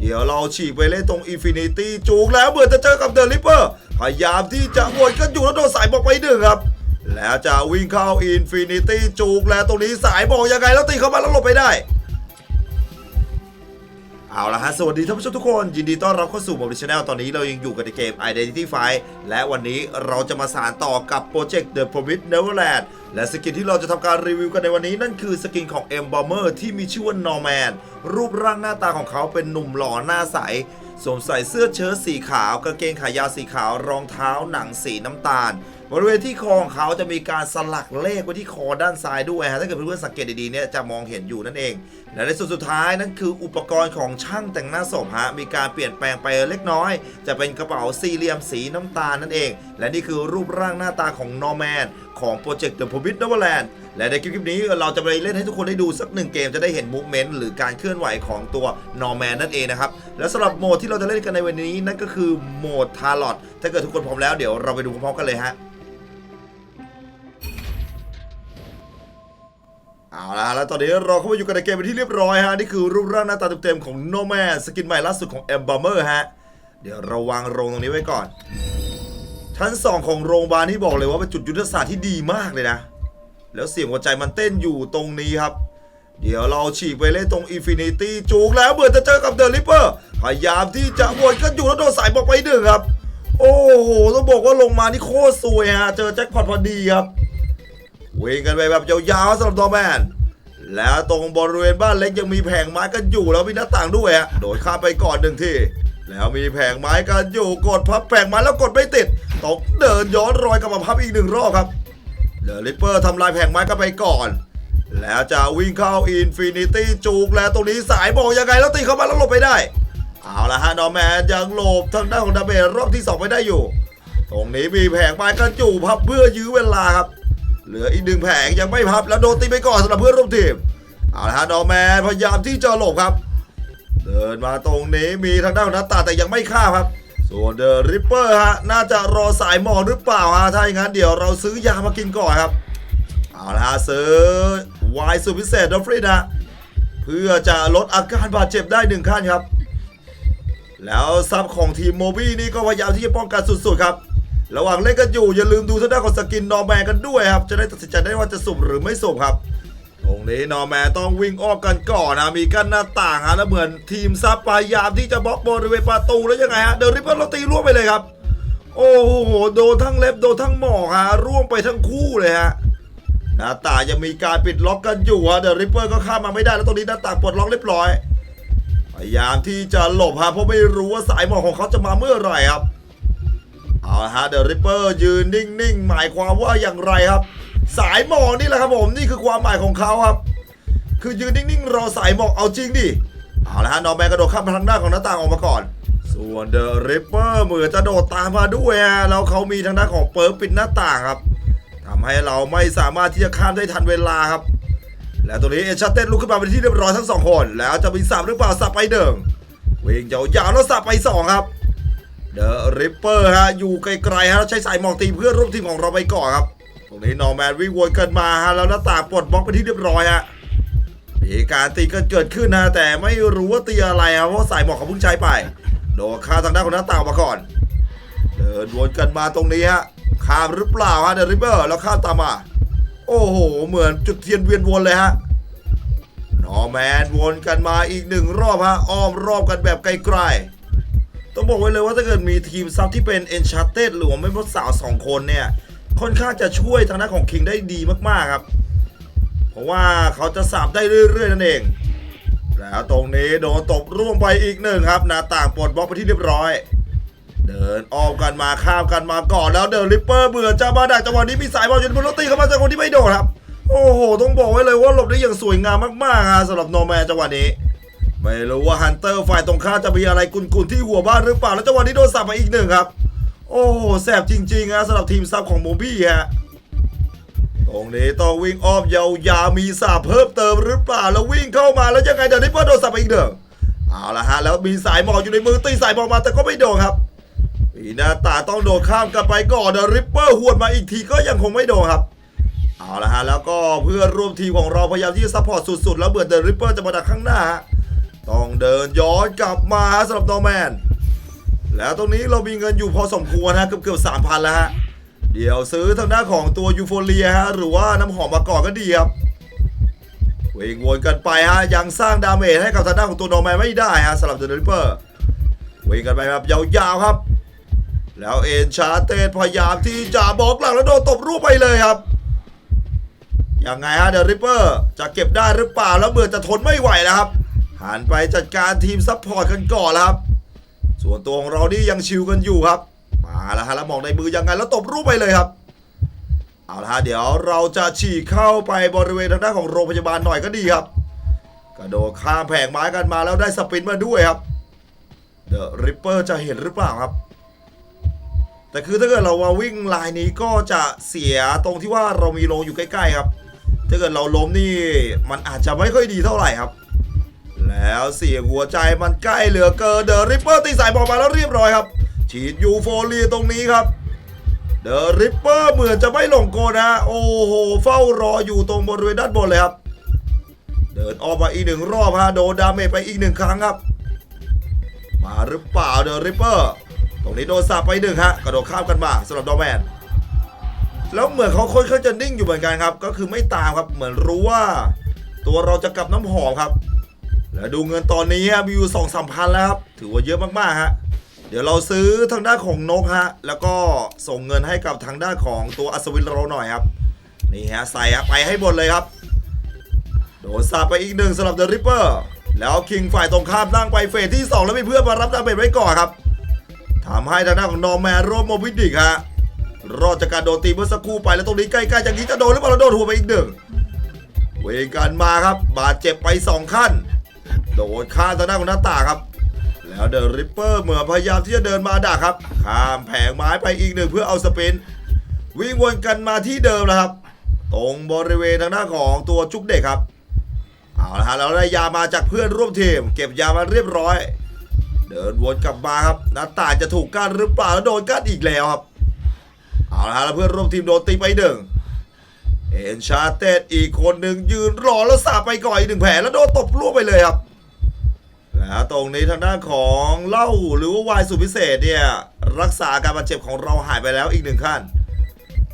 เดี๋ยวเราฉีกไปเล่นตรงอินฟินิตี้จูงแล้วเหมือนจะเจอกับเดลิปเปอร์พยายามที่จะวนกันอยู่แล้วโดนสายบอกไปหนึ่งครับแล้วจะวิ่งเข้าอินฟินิตี้จูงแล้วตรงนี้สายบอกยังไงแล้วตีเข้ามาแล้วหลบไปได้ เอาละฮะ สวัสดีท่านผู้ชมทุกคน ยินดีต้อนรับเข้าสู่โมบิชแนลตอนนี้เรายังอยู่กันในเกม Identity Fight และวันนี้เราจะมาสารต่อกับโปรเจกต์ The Promised Neverland และสกินที่เราจะทำการรีวิวกันในวันนี้นั่นคือสกินของ M Bomber ที่มีชื่อว่า Norman รูปร่างหน้าตาของเขาเป็นหนุ่มหล่อหน้าใสสวมใส่เสื้อเชิ้ตสีขาวกางเกงขายาวสีขาวรองเท้าหนังสีน้ำตาล บริเวณที่คอของเขาจะมีการสลักเลขไว้ที่คอด้านซ้ายด้วยฮะถ้าเกิดเพื่อนๆสังเกตดีๆเนี่ยจะมองเห็นอยู่นั่นเอง และในส่วนสุดท้ายนั่นคืออุปกรณ์ของช่างแต่งหน้าศพฮะมีการเปลี่ยนแปลงไปเล็กน้อย จะเป็นกระเป๋าสี่เหลี่ยมสีน้ำตาลนั่นเอง และนี่คือรูปร่างหน้าตาของนอร์แมนของโปรเจกต์ The Promised Neverland และในคลิปนี้เราจะไปเล่นให้ทุกคนได้ดูสักหนึ่งเกมจะได้เห็นมูฟเมนต์หรือการเคลื่อนไหวของตัวนอร์แมนนั่นเองนะครับ และสำหรับโหมดที่เราจะเล่นกันในวันนี้นั่นก็คือโหมดทาร์ลอตถ้าเกิดทุกคนพร้อมแล้วเดี๋ยวเราไปดูพร้อมๆกันเลยฮะ เอาละแล้วตอนนี้เราเข้ามาอยู่กันในเกมเป็นที่เรียบร้อยฮะ นี่คือรูปร่างหน้าตาเต็มๆของโนแมนสกินใหม่ล่าสุดของ M Bomber ฮะ เดี๋ยวเราวางโรงตรงนี้ไว้ก่อน ชั้น 2 ของโรงพยาบาลที่บอกเลยว่าเป็นจุดยุทธศาสตร์ที่ดีมากเลยนะ แล้วเสียงหัวใจมันเต้นอยู่ตรงนี้ครับ เดี๋ยวเราฉีกไปเล่นตรงอินฟินิตี้จูงแล้วเหมือนจะเจอกับเดลิปเปอร์พยายามที่จะวนกันอยู่แล้วโดนสายบอกไปหนึ่งครับ โอ้โหต้องบอกว่าลงมานี่โคตรสวยฮะเจอแจ็คพอตพอดีครับ วิ่งกันไปแบบยาวๆสำหรับตัวแมนแล้วตรงบริเวณบ้านเล็กยังมีแผงไม้กันอยู่แล้วมีหน้าต่างด้วยฮะโดดข้ามไปก่อนหนึ่งทีแล้วมีแผงไม้กันอยู่กดพับแผงไม้แล้วกดไม่ติดต้องเดินย้อนรอยกลับมาพับอีกหนึ่งรอบครับเดอะริปเปอร์ทำลายแผงไม้กันไปก่อน แล้วจะวิ่งเข้าอินฟินิตี้จูกแล้วตรงนี้สายบอกยังไงแล้วตีเข้ามาแล้วหลบไปได้ เอาละฮะนอแมนยังหลบทางด้านของดาเมจรอบที่สองไปได้อยู่ ตรงนี้มีแผงไม้กันอยู่พับเพื่อยื้อเวลาครับ เหลืออีกหนึ่งแผงยังไม่พับแล้วโดนตีไปก่อนสำหรับเพื่อนร่วมทีมเอาละฮะนอแมนพยายามที่จะหลบครับ เดินมาตรงนี้มีทางด้านของหน้าตาแต่ยังไม่ฆ่าครับ ส่วนเดอะริปเปอร์ฮะน่าจะรอสายหมอกหรือเปล่าฮะถ้าอย่างนั้นเดี๋ยวเราซื้อยามากินก่อนครับเอาละฮะซื้อไวน์สูตรพิเศษดอฟฟรีนะเพื่อจะลดอาการบาดเจ็บได้หนึ่งขั้นครับ แล้วซับของทีมโมบี้นี่ก็พยายามที่จะป้องกันสุดๆครับ ระหว่างเล่นกันอยู่อย่าลืมดูทางด้านของสกินนอร์แมนกันด้วยครับ จะได้ตัดสินใจได้ว่าจะสุ่มหรือไม่สุ่มครับตรงนี้นอร์แมนต้องวิ่งอ้อมกันก่อนนะมีกั้นหน้าต่างฮะแล้วเหมือนทีมซับพยายามที่จะบล็อกบริเวณประตูแล้วยังไงฮะเดริปเปอร์เราตีร่วงไปเลยครับ โอ้โหโดนทั้งเล็บโดนทั้งหมอกฮะร่วงไปทั้งคู่เลยฮะหน้าต่างยังมีการปิดล็อกกันอยู่ฮะเดริปเปอร์ก็ข้ามมาไม่ได้แล้วตรงนี้หน้าต่างปลดล็อกเรียบร้อยพยายามที่จะหลบฮะเพราะไม่รู้ว่าสายหมอกของเขาจะมาเมื่อไหร่ครับ เอาละฮะเดอะริปเปอร์ยืนนิ่งๆ หมายความว่าอย่างไรครับ สายหมอกนี่แหละครับผมนี่คือความหมายของเขาครับ คือยืนนิ่งๆรอสายหมอกเอาจริงดิเอาละฮะนอร์แมนกระโดดข้ามไปทางด้านของหน้าต่างออกมาก่อน ส่วนเดอะริปเปอร์เหมือนจะโดดตามมาด้วยฮะแล้วเขามีทางด้านของเปิร์ปิดหน้าต่างครับทำให้เราไม่สามารถที่จะข้ามได้ทันเวลาครับ และตรงนี้เอชาเต้นลุกขึ้นมาเป็นที่เรียบร้อยทั้งสองคน แล้วจะมีสับหรือเปล่าสับไปเดิมวิ่งยาวๆแล้วสับไปสองครับ เดอะริปเปอร์ฮะอยู่ไกลๆฮะแล้วใช้สายหมอกตีเพื่อนร่วมทีมของเราไปก่อนครับ ตรงนี้นอร์แมนวิ่งวนกันมาฮะแล้วหน้าต่างปลดบล็อกไปที่เรียบร้อยฮะมีการตีกันเกิดขึ้นนะแต่ไม่รู้ว่าตีอะไรครับเพราะสายหมอกเขาเพิ่งใช้ไป โดนข้าทางด้านของหน้าต่างมาก่อน เดินวนกันมาตรงนี้ฮะข้ามหรือเปล่าฮะเดอะริปเปอร์แล้วข้ามตามมา โอ้โห เหมือนจุดเทียนเวียนวนเลยฮะนอร์แมนวนกันมาอีกหนึ่งรอบฮะอ้อมรอบกันแบบไกลๆ ต้องบอกไว้เลยว่าถ้าเกิดมีทีมซับที่เป็น Enchanted หรือว่าไม่พดสาวสองคนเนี่ย ค่อนข้างจะช่วยทางด้านของคิงได้ดีมากๆครับ เพราะว่าเขาจะสับได้เรื่อยๆนั่นเอง แล้วตรงนี้โดนตบร่วงไปอีกหนึ่งครับหน้าต่างปลดบล็อกไปที่เรียบร้อย เดินอ้อมกันมาข้ามกันมาก่อนแล้วเดินริปเปอร์เบื่อจะมาดักจังหวะนี้มีสายบอลอยู่บนรถตีเข้ามาจากคนที่ไม่โดนครับ โอ้โหต้องบอกไว้เลยว่าหลบได้อย่างสวยงามมากๆสำหรับโนแมนจังหวะนี้ ไม่รู้ว่าฮันเตอร์ฝ่ายตรงข้ามจะมีอะไรกุนๆที่หัวบ้านหรือเปล่า แล้วจังหวะนี้โดนสับมาอีกหนึ่งครับ โอ้โหแสบจริงๆฮะสำหรับทีมซับของโมบี้ฮะตรงนี้ต้องวิ่งอ้อมยาวๆมีสาบเพิ่มเติมหรือเปล่าแล้ววิ่งเข้ามาแล้วยังไงเดี๋ยวนี้เพิ่โดนสับไปอีกเด้อเอาละฮะแล้วมีสายหมอกอยู่ในมือตีสายหมอกมาแต่ก็ไม่โดนครับปีหน้าตาต้องโดดข้ามกันไปก่อนเดอริปเปอร์หวดมาอีกทีก็ยังคงไม่โดนครับเอาละฮะแล้วก็เพื่อนร่วมทีมของเราพยายามที่จะซัพพอร์ตสุดๆ แล้วเบื่อเดอริปเปอร์จะมาดักข้างหน้าฮะ ต้องเดินย้อนกลับมาสำหรับนอร์แมน แล้วตรงนี้เรามีเงินอยู่พอสมควรฮะเกือบเกือบสามพันแล้วฮะ เดี๋ยวซื้อทางด้านของตัวยูโฟเรียฮะหรือว่าน้ำหอมมาก่อนก็ดีครับวิ่งวนกันไปฮะยังสร้างดาเมจให้กับทางด้านของตัวนอร์แมนไม่ได้ฮะสำหรับเดอะริปเปอร์วิ่งกันไปแบบยาวๆครับ แล้วเอ็นชาเตนพยายามที่จะบอกหลังแล้วโดนตบรูปไปเลยครับยังไงฮะเดอะริปเปอร์จะเก็บได้หรือเปล่าแล้วเบื่อจะทนไม่ไหวแล้วครับ หันไปจัดการทีมซัพพอร์ตกันก่อนครับ ส่วนตัวของเรานี่ยังชิวกันอยู่ครับ มาแล้วฮะแล้วมองในมือยังไงแล้วตบรูปไปเลยครับเอาละฮะเดี๋ยวเราจะฉีกเข้าไปบริเวณทางด้านของโรงพยาบาลหน่อยก็ดีครับ กระโดดข้ามแผงไม้กันมาแล้วได้สปินมาด้วยครับเดอะริปเปอร์จะเห็นหรือเปล่าครับ แต่คือถ้าเกิดเรามาวิ่งลายนี้ก็จะเสียตรงที่ว่าเรามีโรงอยู่ใกล้ๆครับ ถ้าเกิดเราล้มนี่มันอาจจะไม่ค่อยดีเท่าไหร่ครับ แล้วเสียงหัวใจมันใกล้เหลือเกินเดอะริปเปอร์ตีสายบอลมาแล้วเรียบร้อยครับ ฉีดยูโฟเรีตรงนี้ครับเดอะริปเปอร์เหมือนจะไม่หลงโกนะ โอ้โห เฝ้ารออยู่ตรงบริเวณด้านบนเลยครับ เดินออกมาอีกหนึ่งรอบฮะโดนดาเมจไปอีกหนึ่งครั้งครับ มาหรือเปล่าเดอะริปเปอร์ตรงนี้โดนสับไปหนึ่งฮะกระโดดข้ามกันมาสำหรับดอแมนแล้วเหมือนเขาค่อนข้างจะนิ่งอยู่เหมือนกันครับ ก็คือไม่ตามครับเหมือนรู้ว่า ตัวเราจะกลับน้ำหอมครับ แล้วดูเงินตอนนี้มีอยู่สองสามพันแล้วครับถือว่าเยอะมากๆฮะเดี๋ยวเราซื้อทางด้านของนกฮะแล้วก็ส่งเงินให้กับทางด้านของตัวอัศวินเราหน่อยครับนี่ฮะใส่ไปให้หมดเลยครับ โดนสาบไปอีกหนึ่งสำหรับเดอะริปเปอร์แล้วคิงฝ่ายตรงข้ามนั่งไปเฟสที่ 2 แล้วมีเพื่อนมารับดาเมจไว้ก่อนครับทำให้ทางด้านของนอร์แมนโรมโมวิดิกฮะรอดจากการโดนตีเมื่อสักครู่ไปแล้วตรงนี้ใกล้ๆจากนี้จะโดนหรือเปล่าโดนหัวไปอีกหนึ่งเวกันมาครับ บาดเจ็บไปสองขั้น โดนข้ามทางด้านของหน้าต่างครับ แล้วเดอะริปเปอร์เหมือนพยายามที่จะเดินมาดักครับ ข้ามแผงไม้ไปอีกหนึ่งเพื่อเอาสปิน วิ่งวนกันมาที่เดิมนะครับ ตรงบริเวณทางด้าของตัวจุกเด็กครับ เอาละฮะเราได้ยามาจากเพื่อนร่วมทีม เก็บยามาเรียบร้อย เดินวนกลับมาครับหน้าต่างจะถูกกั้นหรือเปล่าแล้วโดนกั้นอีกแล้วครับ เอาละฮะแล้วเพื่อนร่วมทีมโดนตีไปหนึ่งเอ็นชาเตดอีกคนหนึ่งยืนรอแล้วสาบไปก่อนอีกหนึ่งแผลแล้วโดนตบล่วงไปเลยครับ แล้วตรงนี้ทางด้านของเหล้าหรือว่าวายสูตรพิเศษเนี่ยรักษาอาการบาดเจ็บของเราหายไปแล้วอีกหนึ่งขั้น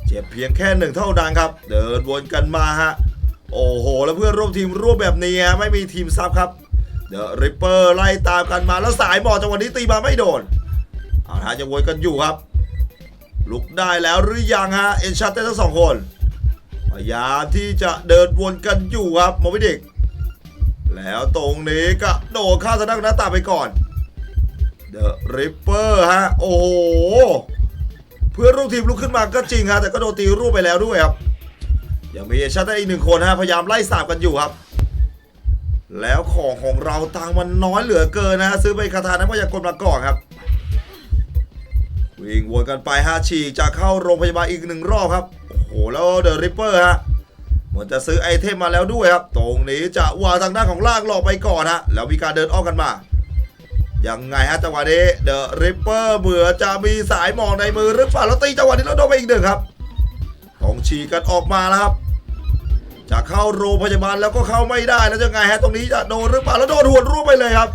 เจ็บเพียงแค่หนึ่งเท่านั้นครับ เดินวนกันมาฮะโอ้โห แล้วเพื่อนร่วมทีมร่วมแบบนี้ไม่มีทีมซับครับเดอะริปเปอร์ไล่ตามกันมาแล้วสายหมอจังหวะนี้ตีมาไม่โดนเอาละฮะยังวนกันอยู่ครับ ลุกได้แล้วหรือยังฮะเอ็นชัตเต้ทั้งสองคนพยายามที่จะเดินวนกันอยู่ครับโมบิเด็ก แล้วตรงนี้ก็โดดข้ามทางด้านหน้าตาไปก่อนเดอะริปเปอร์ฮะ โอ้โห เพื่อนร่วมทีมลุกขึ้นมาก็จริงฮะ แต่ก็โดนตีรูปไปแล้วด้วยครับ ยังมีเอชัตเตอร์อีกหนึ่งคนฮะ พยายามไล่สาบกันอยู่ครับ แล้วของของเราตังมันน้อยเหลือเกินนะฮะซื้อไปคาถานั้นพยากลมาก่อนครับ วิ่งวนกันไปฮะฉีกจะเข้าโรงพยาบาลอีกหนึ่งรอบครับ โอ้โห แล้วเดอะริปเปอร์ฮะ เหมือนจะซื้อไอเทมมาแล้วด้วยครับ ตรงนี้จะวาทางด้านของล่างหลอกไปก่อนฮะแล้วมีการเดินอ้อมกันมายังไงฮะจังหวะนี้เดอะริปเปอร์เบื่อจะมีสายหมองในมือหรือเปล่าแล้วตีจังหวะนี้แล้วโดนไปอีกหนึ่งครับต้องฉีกกันออกมาแล้วครับจะเข้าโรงพยาบาลแล้วก็เข้าไม่ได้แล้วยังไงฮะตรงนี้จะโดนหรือเปล่าแล้วโดนหวนรูปไปเลยครับ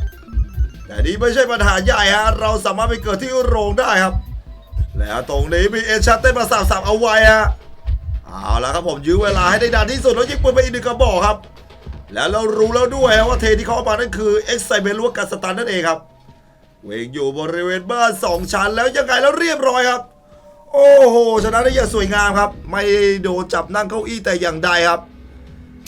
แต่นี่ไม่ใช่ปัญหาใหญ่ฮะเราสามารถไปเกิดที่โรงได้ครับ แล้วตรงนี้มีเอชัตเต้นมาสาบสาบเอาไว้ฮะ เอาละครับผมยื้อเวลาให้ได้นานที่สุดแล้วยิงปืนไปอีกหนึ่งกระบอกครับ แล้วเรารู้แล้วด้วยว่าเทที่เขาเอามานั่นคือเอ็กไซเบลวกัสตันนั่นเองครับ เวงอยู่บริเวณบ้านสองชั้นแล้วยังไงแล้วเรียบร้อยครับ โอ้โหชนะได้อย่างสวยงามครับ ไม่โดนจับนั่งเก้าอี้แต่อย่างใดครับ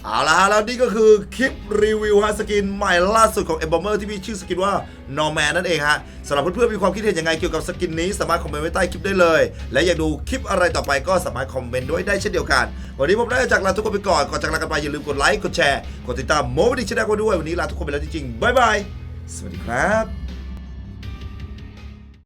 เอาละฮะแล้วนี่ก็คือคลิปรีวิวฮะสกินใหม่ล่าสุดของ e m b o m e r ที่มีชื่อสกินว่า Norman นั่นเองฮะสำหรับเพื่อนๆมีความคิดเห็นยังไงเกี่ยวกับสกินนี้สามารถคอมเมนต์ไว้ใต้คลิปได้เลย และอยากดูคลิปอะไรต่อไปก็สามารถคอมเมนต์ด้วยได้เช่นเดียวกัน วันนี้ผมได้จากลาทุกคนไปก่อนก่อนจากลากันไปอย่าลืมกดไลค์กดแชร์กดติดตามโมบิดิชแนลกันด้วยวันนี้ลาทุกคนไปแล้วจริงๆบ๊ายบายสวัสดีครับ